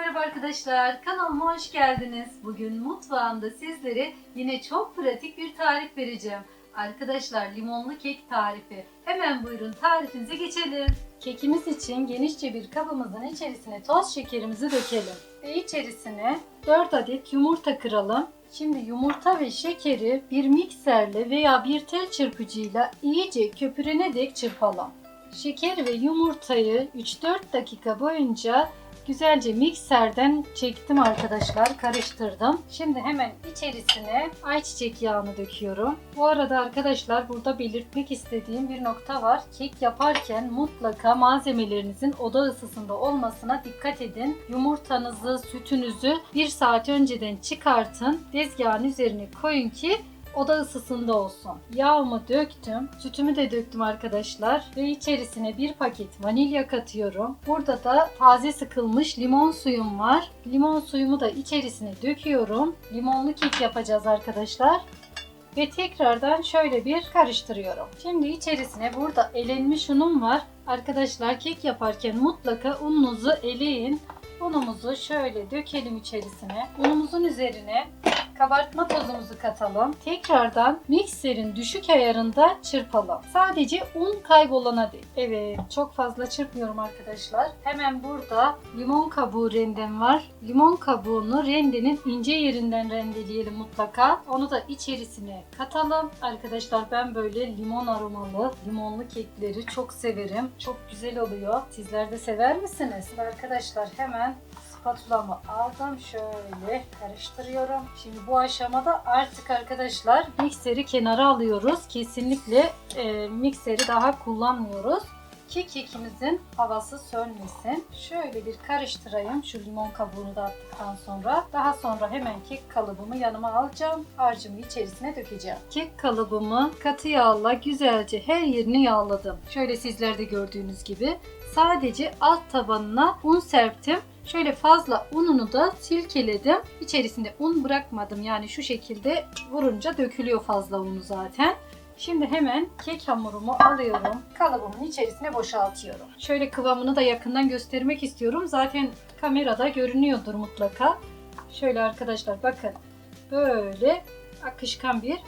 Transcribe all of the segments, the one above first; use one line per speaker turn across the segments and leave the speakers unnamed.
merhaba arkadaşlar. Kanalıma hoş geldiniz. Bugün mutfağımda sizlere yine çok pratik bir tarif vereceğim. Arkadaşlar limonlu kek tarifi. Hemen buyurun tarifimize geçelim. Kekimiz için genişçe bir kabımızın içerisine toz şekerimizi dökelim. Ve içerisine 4 adet yumurta kıralım. Şimdi yumurta ve şekeri bir mikserle veya bir tel çırpıcıyla iyice köpürene dek çırpalım. Şeker ve yumurtayı 3-4 dakika boyunca güzelce mikserden çektim arkadaşlar. Karıştırdım. Şimdi hemen içerisine ayçiçek yağını döküyorum. Bu arada arkadaşlar burada belirtmek istediğim bir nokta var. Kek yaparken mutlaka malzemelerinizin oda ısısında olmasına dikkat edin. Yumurtanızı, sütünüzü bir saat önceden çıkartın. Tezgahın üzerine koyun ki oda ısısında olsun. Yağımı döktüm. Sütümü de döktüm arkadaşlar. Ve içerisine bir paket vanilya katıyorum. Burada da taze sıkılmış limon suyum var. Limon suyumu da içerisine döküyorum. Limonlu kek yapacağız arkadaşlar. Ve tekrardan şöyle bir karıştırıyorum. Şimdi içerisine burada elenmiş unum var. Arkadaşlar kek yaparken mutlaka ununuzu eleyin. Unumuzu şöyle dökelim içerisine. Unumuzun üzerine kabartma tozumuzu katalım. Tekrardan mikserin düşük ayarında çırpalım. Sadece un kaybolana değil. Evet çok fazla çırpmıyorum arkadaşlar. Hemen burada limon kabuğu rendem var. Limon kabuğunu rendenin ince yerinden rendeleyelim mutlaka. Onu da içerisine katalım. Arkadaşlar ben böyle limon aromalı, limonlu kekleri çok severim. Çok güzel oluyor. Sizler de sever misiniz? Arkadaşlar hemen spatulamı aldım. Şöyle karıştırıyorum. Şimdi bu aşamada artık arkadaşlar mikseri kenara alıyoruz. Kesinlikle e, mikseri daha kullanmıyoruz ki kekimizin havası sönmesin. Şöyle bir karıştırayım şu limon kabuğunu da attıktan sonra. Daha sonra hemen kek kalıbımı yanıma alacağım. Harcımı içerisine dökeceğim. Kek kalıbımı katı yağla güzelce her yerini yağladım. Şöyle sizler de gördüğünüz gibi. Sadece alt tabanına un serptim. Şöyle fazla ununu da silkeledim. İçerisinde un bırakmadım. Yani şu şekilde vurunca dökülüyor fazla unu zaten. Şimdi hemen kek hamurumu alıyorum. Kalıbımın içerisine boşaltıyorum. Şöyle kıvamını da yakından göstermek istiyorum. Zaten kamerada görünüyordur mutlaka. Şöyle arkadaşlar bakın. Böyle akışkan bir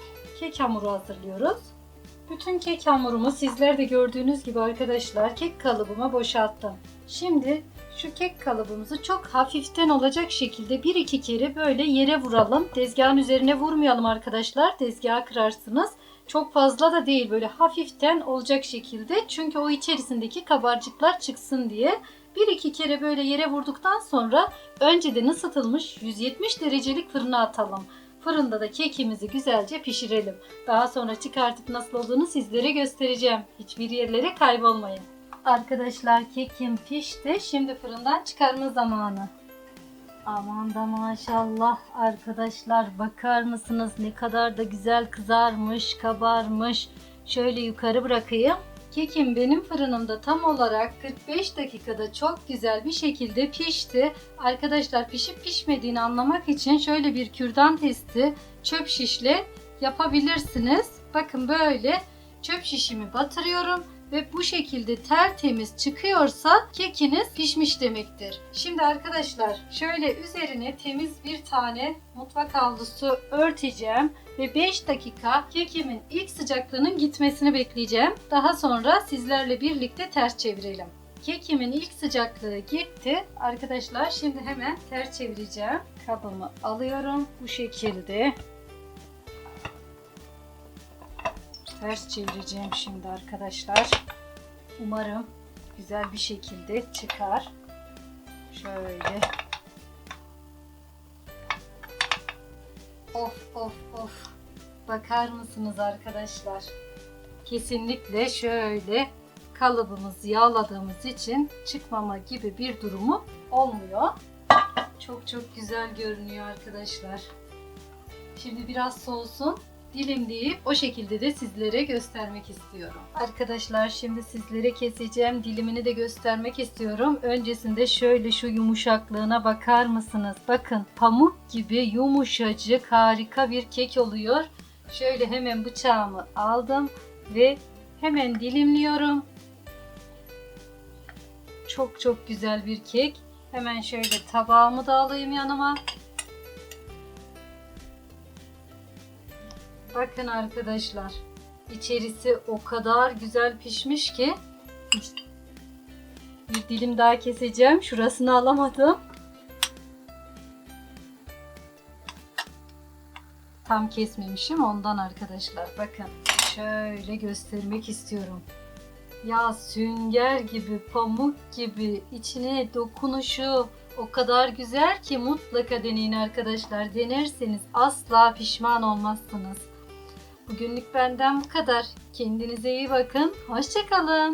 kek hamuru hazırlıyoruz. Bütün kek hamurumu sizler de gördüğünüz gibi arkadaşlar kek kalıbıma boşalttım. Şimdi şu kek kalıbımızı çok hafiften olacak şekilde bir iki kere böyle yere vuralım. Tezgahın üzerine vurmayalım arkadaşlar. Tezgahı kırarsınız. Çok fazla da değil böyle hafiften olacak şekilde. Çünkü o içerisindeki kabarcıklar çıksın diye. Bir iki kere böyle yere vurduktan sonra önceden ısıtılmış 170 derecelik fırına atalım. Fırında da kekimizi güzelce pişirelim. Daha sonra çıkartıp nasıl olduğunu sizlere göstereceğim. Hiçbir yerlere kaybolmayın. Arkadaşlar kekim pişti. Şimdi fırından çıkarma zamanı. Aman da maşallah arkadaşlar bakar mısınız ne kadar da güzel kızarmış, kabarmış. Şöyle yukarı bırakayım. Kekim benim fırınımda tam olarak 45 dakikada çok güzel bir şekilde pişti. Arkadaşlar pişip pişmediğini anlamak için şöyle bir kürdan testi çöp şişle yapabilirsiniz. Bakın böyle çöp şişimi batırıyorum ve bu şekilde tertemiz çıkıyorsa kekiniz pişmiş demektir. Şimdi arkadaşlar şöyle üzerine temiz bir tane mutfak havlusu örteceğim ve 5 dakika kekimin ilk sıcaklığının gitmesini bekleyeceğim. Daha sonra sizlerle birlikte ters çevirelim. Kekimin ilk sıcaklığı gitti. Arkadaşlar şimdi hemen ters çevireceğim. Kabımı alıyorum bu şekilde. Ters çevireceğim şimdi arkadaşlar. Umarım güzel bir şekilde çıkar. Şöyle. Of of of. Bakar mısınız arkadaşlar? Kesinlikle şöyle kalıbımızı yağladığımız için çıkmama gibi bir durumu olmuyor. Çok çok güzel görünüyor arkadaşlar. Şimdi biraz soğusun dilimleyip o şekilde de sizlere göstermek istiyorum. Arkadaşlar şimdi sizlere keseceğim dilimini de göstermek istiyorum. Öncesinde şöyle şu yumuşaklığına bakar mısınız? Bakın pamuk gibi yumuşacık harika bir kek oluyor. Şöyle hemen bıçağımı aldım ve hemen dilimliyorum. Çok çok güzel bir kek. Hemen şöyle tabağımı da alayım yanıma. Bakın arkadaşlar. içerisi o kadar güzel pişmiş ki bir dilim daha keseceğim. Şurasını alamadım. Tam kesmemişim ondan arkadaşlar. Bakın şöyle göstermek istiyorum. Ya sünger gibi, pamuk gibi içine dokunuşu o kadar güzel ki mutlaka deneyin arkadaşlar. Denerseniz asla pişman olmazsınız. Bugünlük benden bu kadar. Kendinize iyi bakın. Hoşçakalın.